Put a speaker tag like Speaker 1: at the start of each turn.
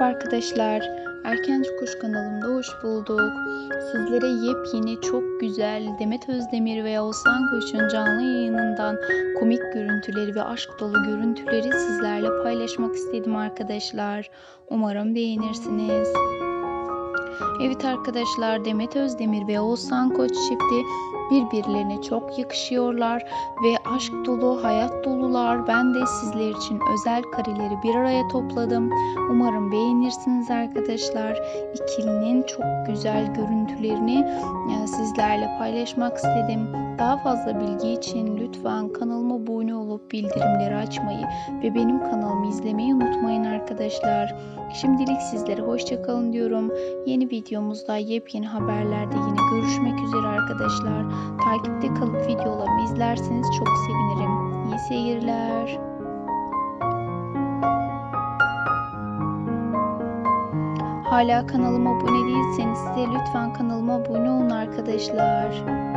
Speaker 1: Merhaba arkadaşlar. Erkenci Kuş kanalımda hoş bulduk. Sizlere yepyeni çok güzel Demet Özdemir ve Oğuzhan Koç'un canlı yayınından komik görüntüleri ve aşk dolu görüntüleri sizlerle paylaşmak istedim arkadaşlar. Umarım beğenirsiniz. Evet arkadaşlar Demet Özdemir ve Oğuzhan Koç çifti birbirlerine çok yakışıyorlar ve aşk dolu, hayat dolular. Ben de sizler için özel kareleri bir araya topladım. Umarım beğenirsiniz arkadaşlar. İkilinin çok güzel görüntülerini e, sizlerle paylaşmak istedim. Daha fazla bilgi için lütfen kanalıma abone olup bildirimleri açmayı ve benim kanalımı izlemeyi unutmayın arkadaşlar. Şimdilik sizlere hoşçakalın diyorum. Videomuzda yepyeni haberlerde yine görüşmek üzere arkadaşlar. Takipte kalıp videolarımı izlerseniz çok sevinirim. İyi seyirler. Hala kanalıma abone değilseniz de lütfen kanalıma abone olun arkadaşlar.